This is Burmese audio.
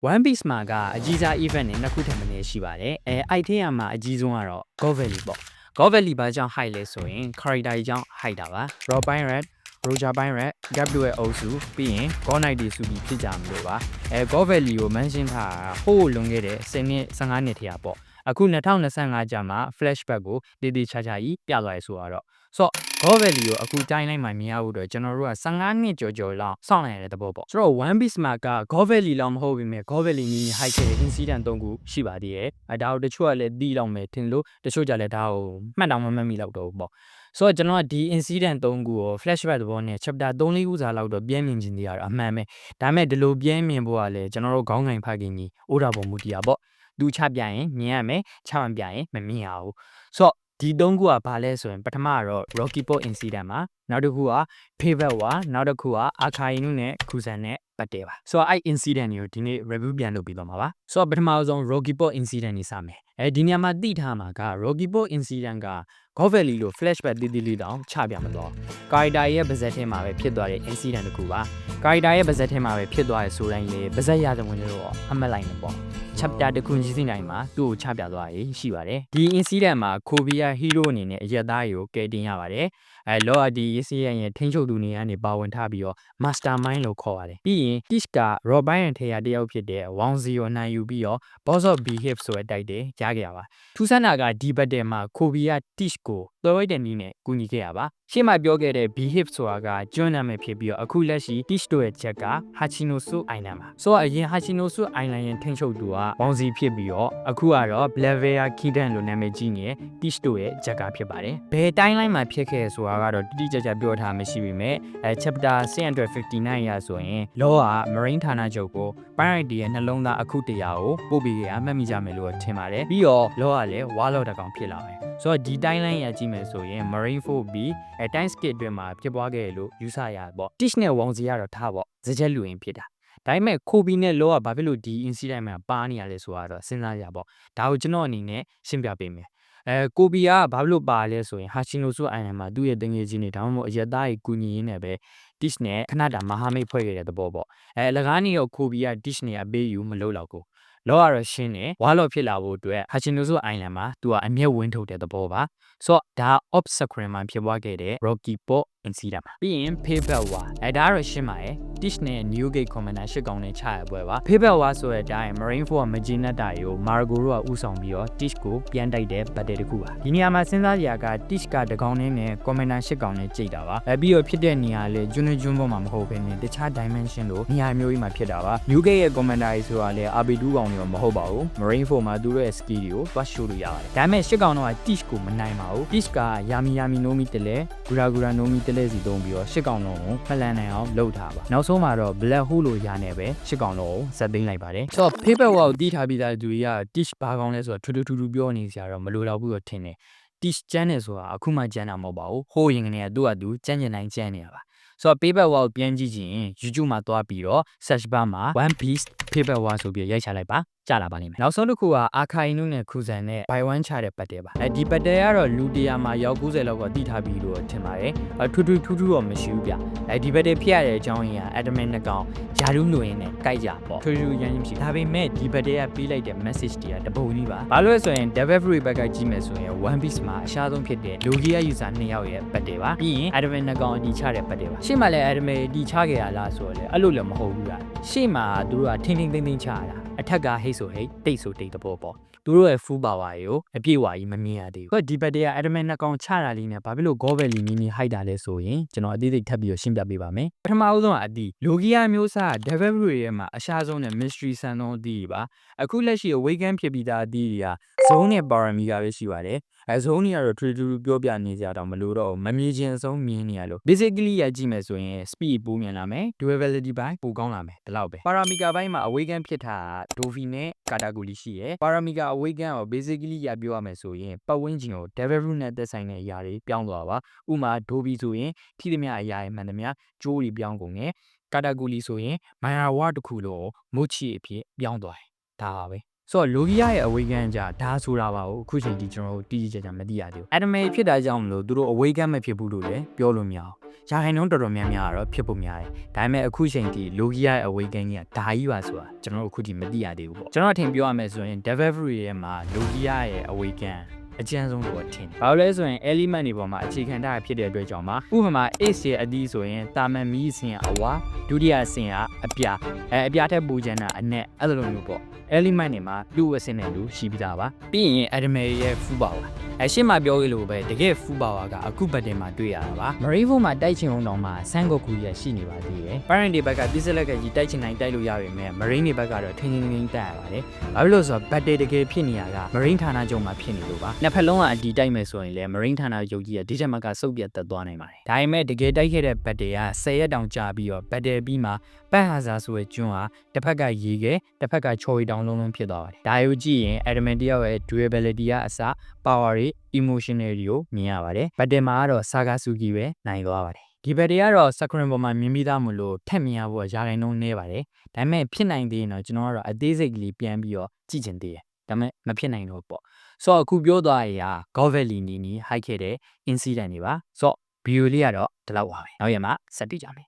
One Piece မှာကအကြီးစား event တွေနှစ်ခုထပ်မင်းရှိပါတယ်အဲအိုက်ထဲရမှာအကြီးဆုံးကတော့ God Valley ပေါ့ God Valley ဘာကြောင့် high လဲဆိုရင် character ကြီးကြောင့် high တာပါ Rob Pirate Roger Pirate Gap တို့ရဲ့အုပ်စုပြီးရင် God Knight တွေစုပြီးဖြစ်ကြမလို့ပါအဲ God Valley ကို mention ထားတာဟိုးလွန်ခဲ့တဲ့10နှစ်15နှစ်ထဲကပေါ့အခု2025ကြာမှာ flashback ကိုတည်တည်ချာချာကြီးပြသွားရဲဆိုတော့ ဆိုတော့ God Valley ကိုအခုတိုင်းလိုက်မှမြင်ရဖို့အတွက်ကျွန်တော်တို့က15နှစ်ကျော်ကျော်လောက်စောင့်နေရတဲ့သဘောပေါ့ဆိုတော့ One Piece မှာက God Valley လောက်မဟုတ်ပေမဲ့ God Valley နီးနီး high ခဲ့တဲ့ incident 3ခုရှိပါသေးတယ်အဲဒါတို့တချို့ကလည်းတီးလောက်မယ်ထင်လို့တချို့ကြလည်းဒါကိုမှတ်တောင်မမှတ်မိတော့တော့ဘူးပေါ့ဆိုတော့ကျွန်တော်ကဒီ incident 3ခုကို flashback သဘောနဲ့ chapter 3လေးခုစာလောက်တော့ပြည့်မြင်ခြင်းတွေကတော့အမှန်ပဲဒါပေမဲ့ဒီလိုပြည့်မြင်ဖို့ကလည်းကျွန်တော်တို့ခေါင်းငိုင်ဖခင်ကြီးအိုးတာပုံမူတရားပေါ့သူချပြရင်မြင်ရမယ်ချမပြရင်မမြင်ရဘူးဆိုတော့ ဒီသုံးခုကဘာလဲဆိုရင်ပထမကတော့ Rocky Port incident မှာနောက်တစ်ခုက Payback ဝါနောက်တစ်ခုက Akainu နဲ့ Kusan နဲ့ပတ်တယ်ပါဆိုတော့အဲ့ incident တွေကိုဒီနေ့ review ပြန်လုပ်ပြီးတော့မှာပါဆိုတော့ပထမဆုံး Rocky Port incident နေစမယ်အဲဒီနေရာမှာသိထားမှာက Rocky Port incident က God Valley လို့ flashback တည်တည်လေးတောင်ချပြမတော့ character ရဲ့ပါဇက်ထဲမှာပဲဖြစ်သွားတဲ့ incident တစ်ခုပါ character ရဲ့ပါဇက်ထဲမှာပဲဖြစ်သွားရဲဆိုတိုင်းလေပါဇက်ရတဲ့ဝင်လို့တော့အမှတ်လိုက်နေပေါ့ chapter တစ်ခုကြီးစိတိုင်းမှာသူ့ကိုချပြသွားရေးရှိပါတယ်ဒီ incident မှာ Kobe က hero အနေနဲ့အရက်သားတွေကိုကယ်တင်ရပါတယ်အဲလောအဒီ incident ရဲ့ထိန်းချုပ်သူနေရာနေပါဝင်ထားပြီးတော့ mastermind လို့ခေါ်ပါတယ်ပြီးရင် Tish က Robin ထဲရတယောက်ဖြစ်တဲ့ Wang Zio နိုင်ယူပြီးတော့ Boss of Behave ဆိုတဲ့တိုက်တယ်ကြားခဲ့ရပါထူးဆန်းတာကဒီဘက်တဲ့မှာ Kobe က Tish ကို သွယ်ဝိုက်တဲ့နည်းနဲ့ကူညီခဲ့ရပါရှေ့မှာပြောခဲ့တဲ့ Behave ဆိုတာကကျွန်းနာမည်ဖြစ်ပြီးတော့အခုလက်ရှိ Tish တို့ရဲ့ချက်က Hachinosu Island ပါဆိုတော့အရင် Hachinosu Island ရဲ့ထိန်းချုပ်သူက Wang Zi ဖြစ်ပြီးတော့အခုကတော့ Blavia Kidan လို့နာမည်ကြီးနေတဲ့ Tish တို့ရဲ့ချက်ကဖြစ်ပါတယ်ဘယ်တိုင်းလိုင်းမှာဖြစ်ခဲ့ဆိုတာကတော့တိတိကျကျပြောထားမရှိပေမဲ့အဲ chapter 659ရာဆိုရင်လောက Marine ဌာနချုပ်ကို Pirate ရဲ့နှလုံးသားအခုတရားကိုပို့ပြီးရမှတ်မိကြမယ်လို့ထင်ပါတယ်ပြီးတော့လောကလည်းဝါလော့တကောင်ဖြစ်လာမယ် ဆိုတော့ဒီတိုင်းလိုင်းရကြည့်မယ်ဆိုရင် Marine 4B အဲ time skip အတွင်းမှာဖြစ်ပွားခဲ့လို့ယူဆရပေါ့ Tish နဲ့ Wang Zi ကတော့ထားပေါ့စကြက်လူရင်ဖြစ်တာဒါပေမဲ့ခိုဘီနဲ့လောကဘာဖြစ်လို့ဒီ incident မှာပါနေရလဲဆိုတော့စဉ်းစားရပေါ့ဒါကိုကျွန်တော်အနေနဲ့ရှင်းပြပေးမယ်အဲကိုဘီကဘာလို့ပါလဲဆိုရင်ဟာရှင်နိုဆုအိုင်လန်မှာသူ့ရဲ့တငယ်ချင်းတွေဒါမှမဟုတ်အရက်သားကြီးကူညီရင်းနဲ့ပဲ dish နဲ့ခဏတာမဟာမိတ်ဖွဲ့ခဲ့တဲ့သဘောပေါ့အဲအလကားနေရောကိုဘီက dish နဲ့အပေးယူမလုပ်တော့ကိုလောကတော့ရှင်းတယ်ဝါလော့ဖြစ်လာဖို့အတွက်ဟာရှင်နိုဆုအိုင်လန်မှာသူကအမျက်ဝင်းထုတ်တဲ့သဘောပါဆိုတော့ဒါ off screen မှာဖြစ်ပွားခဲ့တဲ့ Rocky Port incident ပါပြီးရင် payback war အဲဒါကတော့ရှင်းပါတယ် dish နဲ့ Newgate Commander ရှစ်ကောင်နဲ့ချရပွဲပါ payback war ဆိုတဲ့အတိုင်း Marine Force မဂျင်းနက်တာကို Margo တို့ကဥဆောင်ပြီးတော့ dish ကိုပြန်တိုက်တဲ့ battle တစ်ခုပါဒီနေရာမှာစဉ်းစားကြရက dish ကတကောင်နဲ့ Commander ရှစ်ကောင်နဲ့ကြိတ်တာပါအဲပြီးတော့ဖြစ်တဲ့နေရာလေကျွန်းကျွန်းပေါ်မှာမဟုတ်ဘဲနဲ့တခြား dimension လို့နေရာမျိုးကြီးမှာဖြစ်တာပါ Newgate ရဲ့ Commander ကြီးဆိုတာလေ RB2 ကောင်တွေမဟုတ်ပါဘူး Marine Force မှာသူတို့ရဲ့ skill တွေကိုတွားရှိုးလို့ရပါတယ်ဒါပေမဲ့ရှစ်ကောင်တော့ dish ကိုမနိုင်ပါဘူး dish ကယာမီယာမီနိုမီတလဲဂူရာဂူရာနိုမီတလဲစီတုံးပြီးတော့ရှစ်ကောင်လုံးကိုဖလန်နိုင်အောင်လုပ်ထားပါနောက်ဆုံးမှာတော့ black hole လို့ရနေပဲရှစ်ကောင်လုံးကိုဇက်သိမ်းလိုက်ပါတယ်ဆိုတော့ paper wall ကိုတီးထားပြီးသားသူတွေက dish ဘာကောင်လဲဆိုတော့ထူးထူးထူးထူးပြောနေကြတော့မလိုတော့ဘူးလို့ထင်တယ် dish ကျန်းနေဆိုတာအခုမှကျန်းတာမဟုတ်ပါဘူးဟိုးရင်ကနေကသူ့ကသူကျန်းကျင်တိုင်းကျန်းနေရပါဆိုတော့ paper wall ပြန်ကြည့်ကြည့်ရင် YouTube မှာသွားပြီးတော့ search bar မှာ one piece paper wall ဆိုပြီးရိုက်ချလိုက်ပါ ကြလာပါလိမ့်မယ်နောက်ဆုံးတစ်ခုကအာခိုင်နုနဲ့ခူဇန်နဲ့ဘိုင်ဝမ်ချတဲ့ပတ်တယ်ပါအဲဒီပတ်တယ်ကတော့လူတရာမှာရောက်90လောက်ကတိထားပြီးလို့ထင်ပါတယ်အထူးထူးထူးထူးတော့မရှိဘူးဗျအဲဒီပတ်တယ်ဖြစ်ရတဲ့အကြောင်းရင်းက admin နှစ်ကောင်ဂျာဒူးလိုရင်းနဲ့ကြိုက်ကြပေါ့ထူးထူးရမ်းရင်းမရှိဒါပေမဲ့ဒီပတ်တယ်ကပေးလိုက်တဲ့ message တွေကတပုံကြီးပါဘာလို့လဲဆိုရင် Devil Free ဘက်ကကြည့်မယ်ဆိုရင် One Piece မှာအရှားဆုံးဖြစ်တဲ့ Logia user နှစ်ယောက်ရဲ့ပတ်တယ်ပါပြီးရင် admin နှစ်ကောင်အတီချတဲ့ပတ်တယ်ပါရှေ့မှာလည်း admin အတီချခဲ့ရလားဆိုတော့လေအဲ့လိုလည်းမဟုတ်ဘူးလားရှေ့မှာသူတို့ကထင်းထင်းသိမ်းသိမ်းချရတာ အထက်ကဟိတ်ဆိုဟိတ်တိတ်ဆိုတိတ်တဘောပေါ့ သူတို့ရဲ့ full power ကိုအပြည့်အဝကြီးမမြင်ရသေးဘူး။ဒီဘက်တည်းက admin နှစ်ကောင်ချတာလေးနဲ့ဘာဖြစ်လို့ go valley မီမီ hide တာလဲဆိုရင်ကျွန်တော်အသေးစိတ်ထပ်ပြီးရှင်းပြပေးပါမယ်။ပထမဦးဆုံးကအတီ logia မျိုးစား devil fruit ရဲ့မှာအရှားဆုံးနဲ့ mystery ဆန်သောအတီတွေပါ။အခုလက်ရှိ awaken ဖြစ်ပြီးသားအတီတွေက zone နဲ့ parami ကပဲရှိပါတယ်။အဲ zone တွေကတော့ true true ပြောပြနေကြတော့မလို့တော့မမြင်ချင်းအဆုံးမြင်နေရလို့ basically ရကြည့်မယ်ဆိုရင် speed ပိုမြင်လာမယ် durability ဘိုင်းပိုကောင်းလာမယ်ဒီလောက်ပဲ paramica ဘိုင်းမှာ awaken ဖြစ်တာက dofi နဲ့ kataguli ရှိရယ် paramica awaken ကို basically ရပြောရမယ်ဆိုရင်ပတ်ဝန်းကျင်ကို devil fruit နဲ့သက်ဆိုင်တဲ့အရာတွေပြောင်းသွားပါဥမာ dofi ဆိုရင်ထိသမျှအရာတွေမှန်သမျှကြိုးတွေပြောင်းကုန်တယ် kataguli ဆိုရင်မိုင်ယာဝါတစ်ခုလို့မုတ်ချီအဖြစ်ပြောင်းသွားတယ်ဒါပါပဲ ဆိုတော့ Logia ရဲ့ awaken ကြဒါဆိုတာပါကိုအခုချိန်ထိကျွန်တော်တို့တီးကြကြမသိရသေးဘူး anime ဖြစ်တာကြောင့်မလို့သူတို့ awaken မဖြစ်ဘူးလို့လည်းပြောလို့မရအောင်ရာခိုင်နှုန်းတော်တော်များများကတော့ဖြစ်ဖို့များတယ်ဒါပေမဲ့အခုချိန်ထိ Logia ရဲ့ awaken ကြီးကဒါကြီးပါဆိုတာကျွန်တော်တို့အခုထိမသိရသေးဘူးပေါ့ကျွန်တော်အထင်ပြောရမယ်ဆိုရင် Devil Fruit ရဲ့မှာ Logia ရဲ့ awaken အကျဉ်းဆုံးလို့ထင်တယ်။ဘာလို့လဲဆိုရင် element တွေပေါ်မှာအခြေခံထားဖြစ်တဲ့အတွက်ကြောင့်ပါဥပမာ ace ရဲ့အသီးဆိုရင်တာမန်မီးအဆင်ကအဝါဒုတိယအဆင်ကအပြာအဲအပြာထက်ပူချမ်းတာအနက်အဲ့လိုမျိုးပေါ့ element တွေမှာလူဝအဆင်နဲ့လူရှိပြီးသားပါပြီးရင် admin ရဲ့ full power အဲရှင်းမှာပြောခဲ့လို့ပဲတကယ် full power ကအခုဘတ်တင်မှာတွေ့ရတာပါ Marine မှာတိုက်ချင်အောင်တော့မှဆန်ကိုကူရရှိနေပါသေးတယ် Parent တွေဘက်ကပြစ်စလက်ကကြီးတိုက်ချင်တိုင်းတိုက်လို့ရပေမဲ့ Marine တွေဘက်ကတော့ထင်းထင်းထင်းထင်းတိုက်ရပါတယ်ဘာဖြစ်လို့ဆိုတော့ဘတ်တေတကယ်ဖြစ်နေရတာ Marine ဌာနချုပ်မှာဖြစ်နေလို့ပါနှစ်ဖက်လုံးကအတီတိုက်မယ်ဆိုရင်လည်း Marine ဌာနချုပ်ကြီးကဒီချက်မကစုပ်ပြတ်သက်သွားနိုင်ပါတယ်ဒါပေမဲ့တကယ်တိုက်ခဲ့တဲ့ဘတ်တေက10ရက်တောင်ကြာပြီးတော့ဘတ်တေပြီးမှပတ်ဟာစာဆိုတဲ့ကျွန်းဟာတစ်ဖက်ကရေခဲတစ်ဖက်ကချော်ရီတောင်လုံးလုံးဖြစ်သွားပါတယ်ဒါကိုကြည့်ရင် adamant တယောက်ရဲ့ durability ကအစ power တွေ emotional တွေကိုမြင်ရပါတယ်ဘတ်တေမှာကတော့ Sagasuki ပဲနိုင်သွားပါတယ်ဒီဘက်တွေကတော့ Sakura ပေါ်မှာမြင်ပြီးသားမလို့ထက်မြင်ရဖို့ရာခိုင်နှုန်းနည်းပါတယ်။ဒါပေမဲ့ဖြစ်နိုင်သေးရင်တော့ကျွန်တော်ကတော့အသေးစိတ်ကလေးပြန်ပြီးတော့ကြည့်ချင်သေးတယ်။ ဒါပေမဲ့မဖြစ်နိုင်တော့ပေါ့။ဆိုတော့အခုပြောသွားရတာ God Valley နီနီ hike ခဲ့တဲ့ incident တွေပါ။ဆိုတော့ video လေးကတော့ဒီလောက်ပါပဲ။နောက်ရက်မှာဆက်တွေ့ကြမယ်